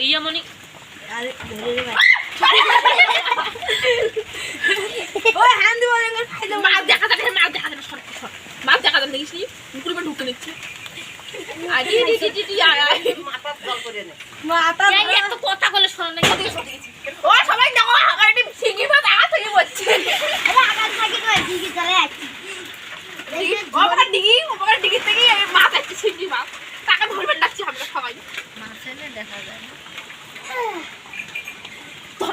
রিয়ামণি আরে করে মাছ দেখা যাবে মাছ দেখা মাছ দেখা যাবে দেখিস নি কথা বলে শোনো না ও সবাই দেখো আমার একটি শিঙি মাছ আগা থেকে বসছে ওপরে ডিগি ওপরে ডিগি থেকে এই মাছ একটা শিঙি মাছ তাকে ধরবেন ডাকছি আমরা সবাই মাছের দেখা যায় না ধরা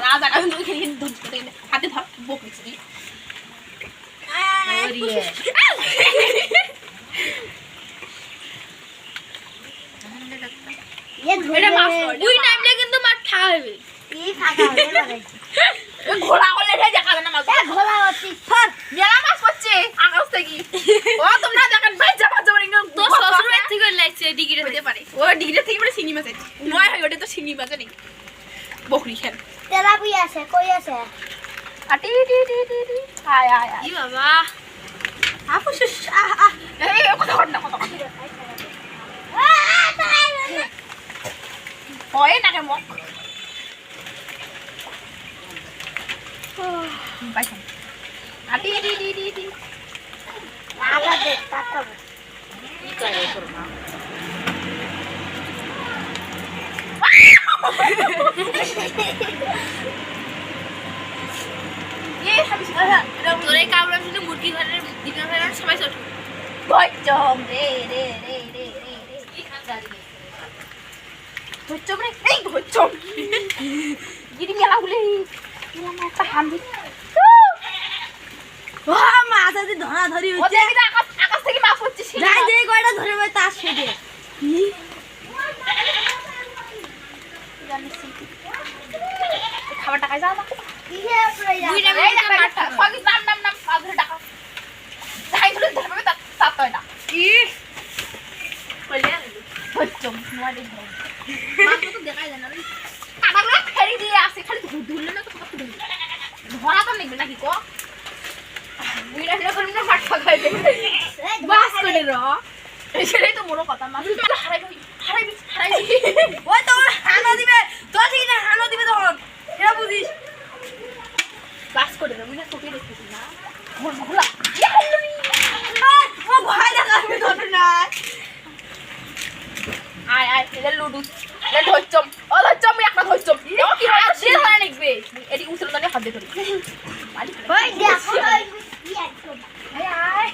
জায়গা কিন্তু এখানে কিন্তু ধরতে গেলে হাতে ধর বক নিচ্ছি ওরিয়ে এটা মাছ নয়, দুই এটা মাছ। টাইমলে কিন্তু মাছ ঠাকা হবে। ওই ঘোড়া করলে এটা না মাছ। মাছ পড়ছে আকাশ থেকে। ও তোমরা দেখেন ভাই যাবা যাবা একদম তোর শ্বশুর থেকে লাগছে ডিগ্রি হতে পারে। ও ডিগ্রি থেকে মানে শিঙি মাছ নয় হয় ওটা তো শিঙি মাছ বকরি খেল। আর টি টি টি টি টি আয় আয় আয় ই বাবা আপু শেষ আহ আহ এই কথা কর না কথা কর না। হয় না কেমন পাইছেন আর টি টি টি টি টি কি করে তোর মা এ হাবিস আহা তোর এই কামড়া শুনে মুরগি ঘরের দিনের বেলা সবাই ছোট। ভজম রে রে রে রে রে রে। রে এই ভজম গিরি মেলা গুলি একটা হান্দি মাছ আছে ধরা ধরি হচ্ছে। আকাশ থেকে মাছ শিঙি যাই। যে কয়টা ধরে তার সেটে তো কত ধুলে ধরা তো নেবে নাকি কো বুইরা ফিরা করবি না ফাট ফাঁকাই দেবে বাস করে র সেটাই তো বড় কথা মানুষ হারাইবি হারাইবি হারাইবি ওই তো ওর হানো দিবে তোর ঠিক না হানো দিবে তখন এটা বুঝিস বাস করে র মিনা তোকে দেখতেছি না ঘোর ঘোলা আয়, আয় লুডু। ধরছম ও ধরছম একটা ধরছম কি হয় সে ধরে নিকবে এটি উঠল না হাত দিয়ে ধরি মালিক ওই দেখো আয় আয়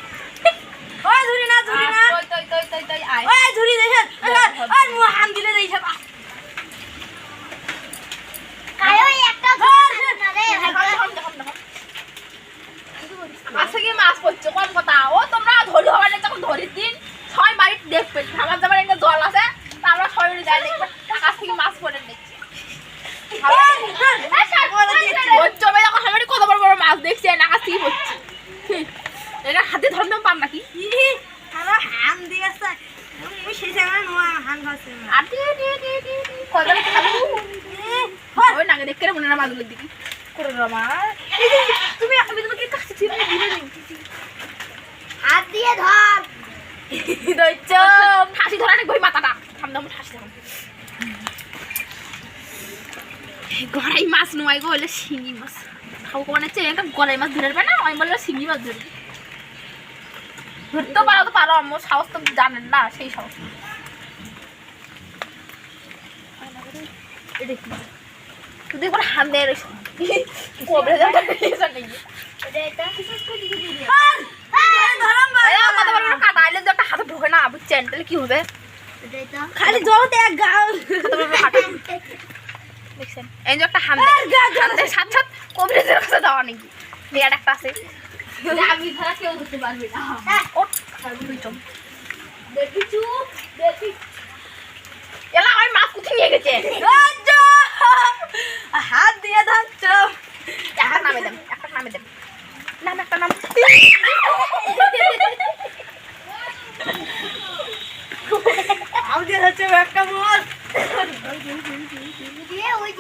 ওই ধরি না ধরি না তুই তুই তুই তুই তুই আয় ওই ধরি দেখেন আর মু হাম দিলে দেই সব আজকে কি মাছ পড়ছে কম কথা? ও তোমরা ধরি হবে না যখন ধরির দিন ছয় বাড়ি দেখবে খাবার দাবার একটা জল আছে তা আমরা ছয় মিনিট যাই দেখবে আকাশ থেকে মাছ পড়ে দেখছি কত বড় বড় মাছ দেখছি আকাশ থেকে পড়ছে। এটা হাতে ধরতে পার নাকি? আমার হাম দিয়েছে। সেই সময় নোয়া হাম খাচ্ছে না আর দিয়ে দিয়ে দিয়ে দিয়ে কয়বার খাব? ওই নাগে দেখতে মনে না মাছগুলোর দিকে। করে আমার তুমি আমি তোমাকে কাছে ছিল দিলে হাত দিয়ে ধর দৈত্য ফাঁসি ধরা নেই বই মাথাটা। আমার ফাঁসি ধরা গড়াই মাছ নয় গো হলে শিঙি মাছ। খাব কো বানাচ্ছে একটা গড়াই মাছ ধরে না? আমি বলল শিঙি মাছ ধরে ধরতেও পারো তো পারো আমার সাহস তো জানেন না সেই সাহস। তুই দেখো হান দেয় কবরে যাবে ধরাম কত বড় বড় কাটা আইলে তো একটা হাতে ঢোকে না বুঝছেন তাহলে কি হবে? খালি জলতে এক গাল দেখছেন? এই যে একটা হান কবরেজের কাছে যাওয়া নাকি? বিরাট একটা আছে। আমি ছাড়া কেউ ধরতে পারবে না। ওঠ। দেখিছু দেখি। এলা ওই মাছ কোথায় নিয়ে গেছে। হাত দিয়ে ধরছ। একটা নামে দেন একটা নামে দেন। নাম একটা নাম। হাত হচ্ছে একটা মোর দিয়ে ওই